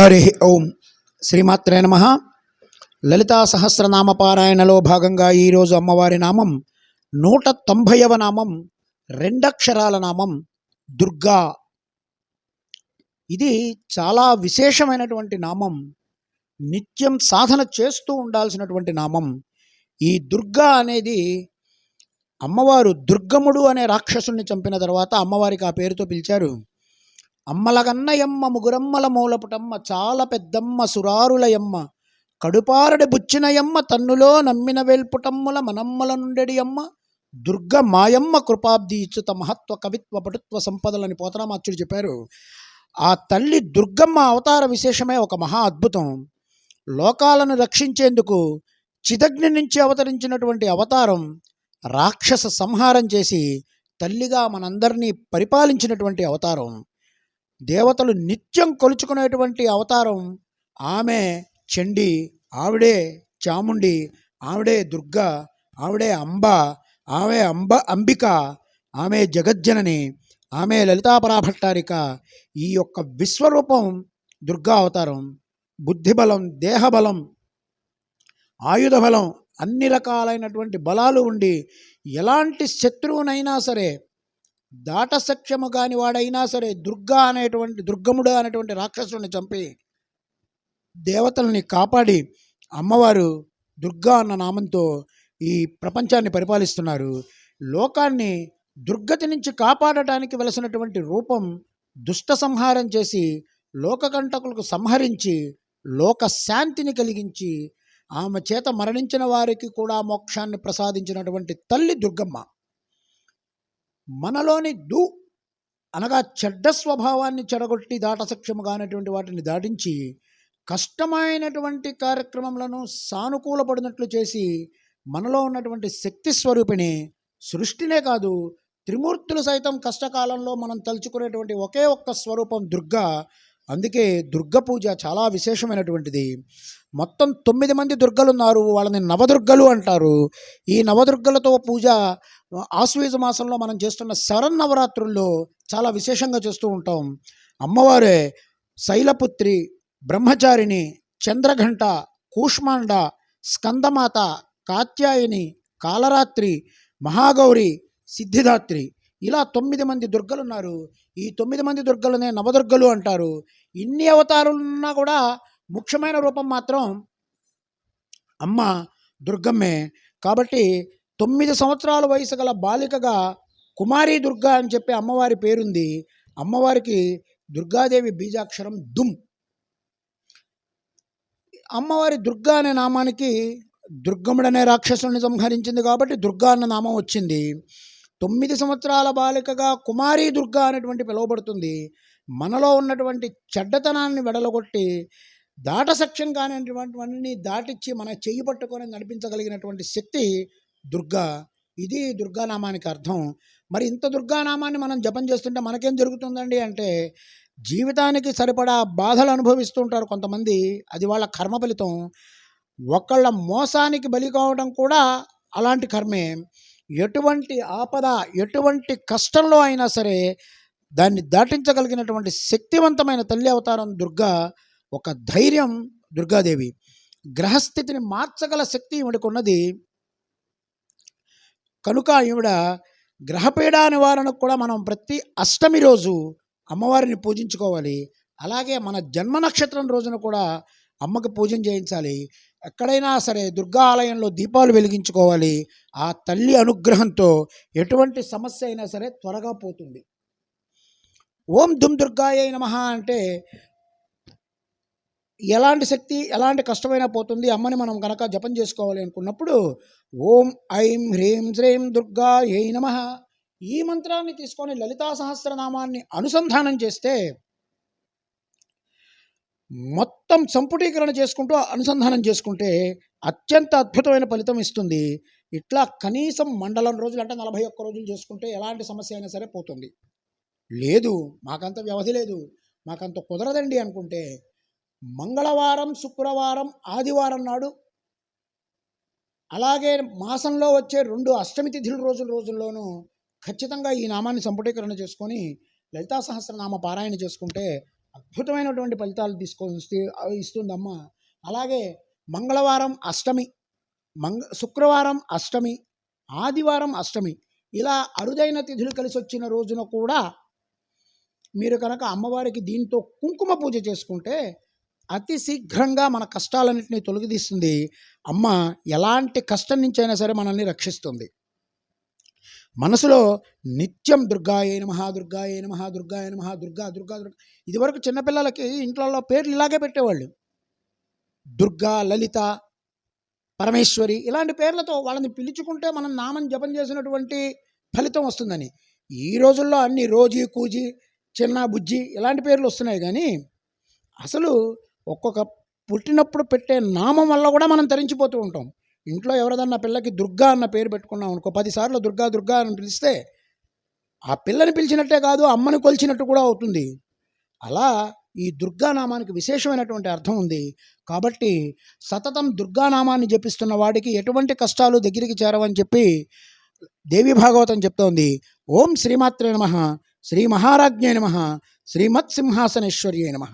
హరి ఓం. శ్రీమాత్రే నమ. లలితా సహస్రనామ పారాయణలో భాగంగా ఈరోజు అమ్మవారి నామం నూట తొంభైవ నామం రెండక్షరాల నామం దుర్గా. ఇది చాలా విశేషమైనటువంటి నామం. నిత్యం సాధన చేస్తూ ఉండాల్సినటువంటి నామం. ఈ దుర్గా అనేది అమ్మవారు దుర్గముడు అనే రాక్షసుని చంపిన తర్వాత అమ్మవారికి ఆ పేరుతో పిలిచారు. అమ్మలగన్నయమ్మ ముగురమ్మల మూలపుటమ్మ చాలా పెద్దమ్మ సురారులయమ్మ కడుపారడి బుచ్చినయమ్మ తన్నులో నమ్మిన వేల్పుటమ్ముల మనమ్మల నుండెడి అమ్మ దుర్గ మాయమ్మ కృపాబ్ది ఇచ్చుత మహత్వ కవిత్వ పటుత్వ సంపదలని పోతరామాచ్యుడు చెప్పారు. ఆ తల్లి దుర్గమ్మ అవతార విశేషమే ఒక మహా అద్భుతం. లోకాలను రక్షించేందుకు చిదగ్ని నుంచి అవతరించినటువంటి అవతారం రాక్షస సంహారం చేసి తల్లిగా మనందరినీ పరిపాలించినటువంటి అవతారం. దేవతలు నిత్యం కొలుచుకునేటువంటి అవతారం ఆమె చండి ఆవిడే చాముండి ఆవిడే దుర్గ ఆవిడే అంబ ఆమె అంబ అంబిక ఆమె జగజ్జనని ఆమె లలితాపరాభట్టారిక ఈ యొక్క విశ్వరూపం దుర్గా అవతారం. బుద్ధిబలం దేహబలం ఆయుధ బలం అన్ని రకాలైనటువంటి బలాలు ఉండి ఎలాంటి శత్రువునైనా సరే దాటసఖ్యము కాని వాడైనా సరే దుర్గా అనేటువంటి దుర్గముడు అనేటువంటి రాక్షసుని చంపి దేవతల్ని కాపాడి అమ్మవారు దుర్గా అన్న నామంతో ఈ ప్రపంచాన్ని పరిపాలిస్తున్నారు. లోకాన్ని దుర్గతి నుంచి కాపాడటానికి వెలసినటువంటి రూపం దుష్ట సంహారం చేసి లోకకంటకులకు సంహరించి లోక శాంతిని కలిగించి ఆమె చేత మరణించిన వారికి కూడా మోక్షాన్ని ప్రసాదించినటువంటి తల్లి దుర్గమ్మ. మనలోని దు అనగా చెడ్డ స్వభావాన్ని చెడగొట్టి దాటసక్షము కానటువంటి వాటిని దాటించి కష్టమైనటువంటి కార్యక్రమములను సానుకూలపడినట్లు చేసి మనలో ఉన్నటువంటి శక్తి స్వరూపిణి సృష్టినే కాదు త్రిమూర్తులు సైతం కష్టకాలంలో మనం తలుచుకునేటువంటి ఒకే ఒక్క స్వరూపం దుర్గా. అందుకే దుర్గ పూజ చాలా విశేషమైనటువంటిది. మొత్తం తొమ్మిది మంది దుర్గలు ఉన్నారు వాళ్ళని నవదుర్గలు అంటారు. ఈ నవదుర్గలతో పూజ ఆశ్వేజ మాసంలో మనం చేస్తున్న శరన్నవరాత్రుల్లో చాలా విశేషంగా చేస్తూ ఉంటాం. అమ్మవారే శైలపుత్రి బ్రహ్మచారిణి చంద్రఘంట కూష్మాండ స్కందమాత కాత్యాయని కాలరాత్రి మహాగౌరి సిద్ధిదాత్రి. ఇలా తొమ్మిది మంది దుర్గలు ఉన్నారు ఈ తొమ్మిది మంది దుర్గలనే నవదుర్గలు అంటారు. ఇన్ని అవతారులున్నా కూడా ముఖ్యమైన రూపం మాత్రం అమ్మ దుర్గమ్మే. కాబట్టి తొమ్మిది సంవత్సరాల వయసు గల బాలికగా కుమారి దుర్గా అని చెప్పి అమ్మవారి పేరుంది. అమ్మవారికి దుర్గాదేవి బీజాక్షరం దుమ్. అమ్మవారి దుర్గా అనే నామానికి దుర్గముడనే రాక్షసుని సంహరించింది కాబట్టి దుర్గా అన్న నామం వచ్చింది. తొమ్మిది సంవత్సరాల బాలికగా కుమారి దుర్గా అనేటువంటి పిలువబడుతుంది. మనలో ఉన్నటువంటి చెడ్డతనాన్ని వెడలగొట్టి దాటసఖ్యం కానిటువంటివన్నీ దాటిచ్చి మన చెయ్యి పట్టుకొని నడిపించగలిగినటువంటి శక్తి దుర్గా. ఇది దుర్గానామానికి అర్థం. మరి ఇంత దుర్గానామాన్ని మనం జపం చేస్తుంటే మనకేం జరుగుతుందండి అంటే జీవితానికి సరిపడా బాధలు అనుభవిస్తూ ఉంటారు కొంతమంది. అది వాళ్ళ కర్మ ఫలితం. ఒకళ్ళ మోసానికి బలి కావడం కూడా అలాంటి కర్మే. ఎటువంటి ఆపద ఎటువంటి కష్టంలో అయినా సరే దాన్ని దాటించగలిగినటువంటి శక్తివంతమైన తల్లి అవతారం దుర్గా. ఒక ధైర్యం దుర్గాదేవి. గ్రహస్థితిని మార్చగల శక్తి ఈవిడకున్నది కనుక ఈవిడ గ్రహపీడ నివారణకు కూడా మనం ప్రతి అష్టమి రోజు అమ్మవారిని పూజించుకోవాలి. అలాగే మన జన్మ నక్షత్రం రోజున కూడా అమ్మకి పూజన చేయించాలి. ఎక్కడైనా సరే దుర్గా ఆలయంలో దీపాలు వెలిగించుకోవాలి. ఆ తల్లి అనుగ్రహంతో ఎటువంటి సమస్య అయినా సరే త్వరగా పోతుంది. ఓం దుమ్ దుర్గాయ నమ అంటే ఎలాంటి శక్తి ఎలాంటి కష్టమైనా పోతుంది. అమ్మని మనం కనుక జపం చేసుకోవాలి అనుకున్నప్పుడు ఓం ఐం హ్రీం శ్రీం దుర్గా ఏ నమ. ఈ మంత్రాన్ని తీసుకొని లలితా సహస్రనామాన్ని అనుసంధానం చేస్తే మొత్తం సంపుటీకరణ చేసుకుంటూ అనుసంధానం చేసుకుంటే అత్యంత అద్భుతమైన ఫలితం ఇస్తుంది. ఇట్లా కనీసం మండలం రోజులు అంటే నలభై ఒక్క రోజులు చేసుకుంటే ఎలాంటి సమస్య అయినా సరే పోతుంది. లేదు మాకంత వ్యవధి లేదు. మాకంత కుదరదండి అనుకుంటే మంగళవారం శుక్రవారం ఆదివారం నాడు అలాగే మాసంలో వచ్చే రెండు అష్టమి తిథుల రోజుల రోజుల్లోనూ ఖచ్చితంగా ఈ నామాన్ని సంపుటీకరణ చేసుకొని లలితా సహస్రనామ పారాయణ చేసుకుంటే అద్భుతమైనటువంటి ఫలితాలు తీసుకొని ఇస్తుందమ్మ. అలాగే మంగళవారం అష్టమి మంగ శుక్రవారం అష్టమి ఆదివారం అష్టమి ఇలా అరుదైన తిథులు కలిసి వచ్చిన రోజున కూడా మీరు కనుక అమ్మవారికి దీంతో కుంకుమ పూజ చేసుకుంటే అతి శీఘ్రంగా మన కష్టాలన్నింటినీ తొలగిదీస్తుంది. అమ్మ ఎలాంటి కష్టం నుంచి అయినా సరే మనల్ని రక్షిస్తుంది. మనసులో నిత్యం దుర్గాయ నమః దుర్గాయ నమః దుర్గాయ నమః దుర్గా దుర్గా దుర్గా ఇదివరకు చిన్నపిల్లలకి ఇంట్లో పేర్లు ఇలాగే పెట్టేవాళ్ళు. దుర్గా లలిత పరమేశ్వరి ఇలాంటి పేర్లతో వాళ్ళని పిలుచుకుంటే మనం నామం జపం చేసినటువంటి ఫలితం వస్తుందని. ఈ రోజుల్లో అన్ని రోజీ కూజీ చిన్న బుజ్జి ఇలాంటి పేర్లు వస్తున్నాయి కానీ అసలు ఒక్కొక్క పుట్టినప్పుడు పెట్టే నామం వల్ల కూడా మనం తరించిపోతూ ఉంటాం. ఇంట్లో ఎవరిదన్నా పిల్లకి దుర్గా అన్న పేరు పెట్టుకున్నాం అనుకో పదిసార్లు దుర్గా దుర్గా అని పిలిస్తే ఆ పిల్లని పిలిచినట్టే కాదు అమ్మని కొలిచినట్టు కూడా అవుతుంది. అలా ఈ దుర్గానామానికి విశేషమైనటువంటి అర్థం ఉంది. కాబట్టి సతతం దుర్గానామాన్ని జపిస్తున్న వాడికి ఎటువంటి కష్టాలు దగ్గరికి చేరవని చెప్పి దేవి భాగవతం చెప్తోంది. ఓం శ్రీమాత్రే నమ శ్రీ మహారాజ్ఞే నమ శ్రీమత్ సింహాసనేశ్వర్యే నమ.